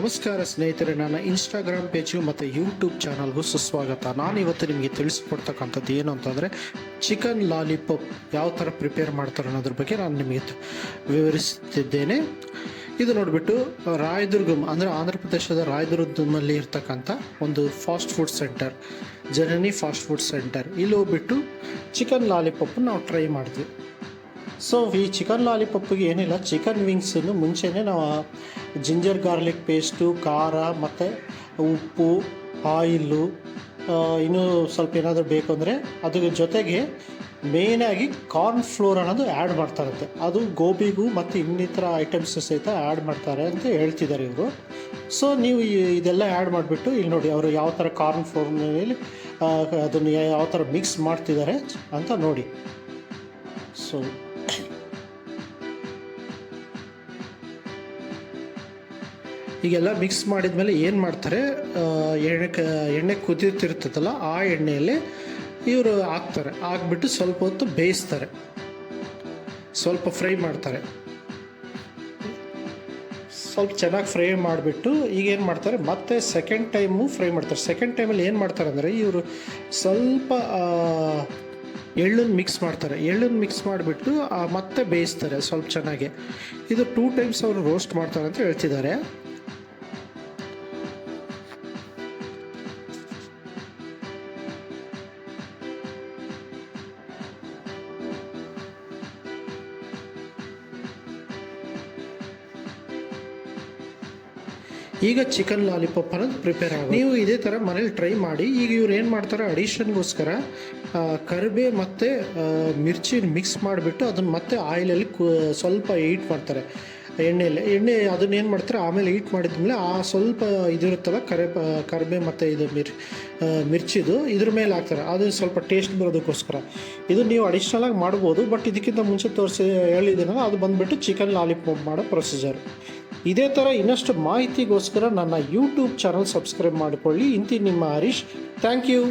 ನಮಸ್ಕಾರ ಸ್ನೇಹಿತರೆ, ನನ್ನ ಇನ್ಸ್ಟಾಗ್ರಾಮ್ ಪೇಜು ಮತ್ತು ಯೂಟ್ಯೂಬ್ ಚಾನಲ್ಗೂ ಸುಸ್ವಾಗತ. ನಾನು ಇವತ್ತು ನಿಮಗೆ ತಿಳಿಸ್ಕೊಡ್ತಕ್ಕಂಥದ್ದು ಏನು ಅಂತಂದರೆ ಚಿಕನ್ ಲಾಲಿಪಾಪ್ ಯಾವ ಥರ ಪ್ರಿಪೇರ್ ಮಾಡ್ತಾರೆ ಅನ್ನೋದ್ರ ಬಗ್ಗೆ ನಾನು ನಿಮಗೆ ವಿವರಿಸುತ್ತಿದ್ದೇನೆ ಇದು ನೋಡಿಬಿಟ್ಟು, ರಾಯದುರ್ಗಮ್, ಅಂದರೆ ಆಂಧ್ರ ಪ್ರದೇಶದ ರಾಯದುರ್ಗಮಲ್ಲಿ ಇರ್ತಕ್ಕಂಥ ಒಂದು fast food centre Janani fast food centre ಇಲ್ಲಿ ಹೋಗ್ಬಿಟ್ಟು ಚಿಕನ್ ಲಾಲಿಪಾಪ್ ನಾವು ಟ್ರೈ ಮಾಡಿದ್ವಿ ಸೊ ಈ ಚಿಕನ್ ಲಾಲಿಪಪ್ಪಿಗೆ ಏನಿಲ್ಲ ಚಿಕನ್ ವಿಂಗ್ಸನ್ನು ಮುಂಚೆನೇ ನಾವು ಜಿಂಜರ್ ಗಾರ್ಲಿಕ್ ಪೇಸ್ಟು ಖಾರ, ಮತ್ತು ಉಪ್ಪು ಆಯಿಲ್ಲು ಇನ್ನೂ ಸ್ವಲ್ಪ ಏನಾದರೂ ಬೇಕು ಅಂದರೆ ಅದ್ರ ಜೊತೆಗೆ ಮೇಯ್ನಾಗಿ ಕಾರ್ನ್ ಫ್ಲೋರ್ ಅನ್ನೋದು ಆ್ಯಡ್ ಮಾಡ್ತಾರಂತೆ. ಅದು ಗೋಬಿಗೂ ಮತ್ತು ಇನ್ನಿತರ ಐಟಮ್ಸ್ ಸಹಿತ ಆ್ಯಡ್ ಮಾಡ್ತಾರೆ ಅಂತ ಹೇಳ್ತಿದ್ದಾರೆ ಇವರು. ಸೊ ನೀವು ಇದೆಲ್ಲ ಆ್ಯಡ್ ಮಾಡಿಬಿಟ್ಟು ಇಲ್ಲಿ ನೋಡಿ, ಅವರು ಯಾವ ಥರ ಕಾರ್ನ್ ಫ್ಲೋರ್ ಮೇಲೆ ಅದನ್ನು ಯಾವ ಥರ ಮಿಕ್ಸ್ ಮಾಡ್ತಿದ್ದಾರೆ ಅಂತ ನೋಡಿ. ಸೊ ಈಗೆಲ್ಲ ಮಿಕ್ಸ್ ಮಾಡಿದ್ಮೇಲೆ ಏನು ಮಾಡ್ತಾರೆ ಎಣ್ಣೆ ಕ, ಎಣ್ಣೆ ಕುದಿತಿರ್ತದಲ್ಲ ಆ ಎಣ್ಣೆಯಲ್ಲಿ ಇವರು ಹಾಕ್ತಾರೆ. ಹಾಕ್ಬಿಟ್ಟು ಸ್ವಲ್ಪ ಹೊತ್ತು ಬೇಯಿಸ್ತಾರೆ. ಸ್ವಲ್ಪ ಫ್ರೈ ಮಾಡ್ತಾರೆ. ಸ್ವಲ್ಪ ಚೆನ್ನಾಗಿ ಫ್ರೈ ಮಾಡಿಬಿಟ್ಟು ಈಗ ಏನು ಮಾಡ್ತಾರೆ, ಮತ್ತೆ ಸೆಕೆಂಡ್ ಟೈಮು ಫ್ರೈ ಮಾಡ್ತಾರೆ. ಸೆಕೆಂಡ್ ಟೈಮಲ್ಲಿ ಏನು ಮಾಡ್ತಾರೆ ಅಂದರೆ, ಇವರು ಸ್ವಲ್ಪ ಎಳ್ಳನ್ನು ಮಿಕ್ಸ್ ಮಾಡ್ತಾರೆ. ಎಳ್ಳನ್ನು ಮಿಕ್ಸ್ ಮಾಡಿಬಿಟ್ಟು ಮತ್ತೆ ಬೇಯಿಸ್ತಾರೆ ಸ್ವಲ್ಪ ಚೆನ್ನಾಗಿ. ಇದು ಟೂ ಟೈಮ್ಸ್ ಅವರು ರೋಸ್ಟ್ ಮಾಡ್ತಾರೆ ಅಂತ ಹೇಳ್ತಿದ್ದಾರೆ. ಈಗ ಚಿಕನ್ ಲಾಲಿಪಾಪ್ ಅನ್ನೋದು ಪ್ರಿಪೇರ್ ಆಗುತ್ತೆ ನೀವು ಇದೇ ಥರ ಮನೇಲಿ ಟ್ರೈ ಮಾಡಿ, ಈಗ ಇವ್ರು ಏನು ಮಾಡ್ತಾರೆ ಅಡಿಷನ್ಗೋಸ್ಕರ ಕರಿಬೇ ಮತ್ತು ಮಿರ್ಚಿ ಮಿಕ್ಸ್ ಮಾಡಿಬಿಟ್ಟು ಅದನ್ನು ಮತ್ತೆ ಆಯಿಲಲ್ಲಿ ಸ್ವಲ್ಪ ಹೀಟ್ ಮಾಡ್ತಾರೆ. ಎಣ್ಣೆಯಲ್ಲಿ ಎಣ್ಣೆ ಅದನ್ನ ಏನು ಮಾಡ್ತಾರೆ? ಆಮೇಲೆ ಹೀಟ್ ಮಾಡಿದ್ಮೇಲೆ ಆ ಸ್ವಲ್ಪ ಇದಿರುತ್ತಲ್ಲ, ಕರೆ ಕರಿಬೇ ಮತ್ತು ಇದು ಮಿರ್ ಮಿರ್ಚಿದು, ಇದ್ರ ಮೇಲೆ ಹಾಕ್ತಾರೆ. ಅದು ಸ್ವಲ್ಪ ಟೇಸ್ಟ್ ಬರೋದಕ್ಕೋಸ್ಕರ. ಇದು ನೀವು ಅಡಿಷ್ನಲಾಗಿ ಮಾಡ್ಬೋದು ಬಟ್ ಇದಕ್ಕಿಂತ ಮುಂಚೆ ತೋರಿಸಿ ಹೇಳಿದ್ದೀನಲ್ಲ, ಅದು ಬಂದುಬಿಟ್ಟು ಚಿಕನ್ ಲಾಲಿಪಾಪ್ ಮಾಡೋ ಪ್ರೊಸೀಜರ್ ಇದೇ ಥರ ಇನ್ನಷ್ಟು ಮಾಹಿತಿಗೋಸ್ಕರ ನನ್ನ ಯೂಟ್ಯೂಬ್ ಚಾನಲ್ ಸಬ್ಸ್ಕ್ರೈಬ್ ಮಾಡಿಕೊಳ್ಳಿ. ಇಂತಿ ನಿಮ್ಮ ಹರೀಶ್. Thank you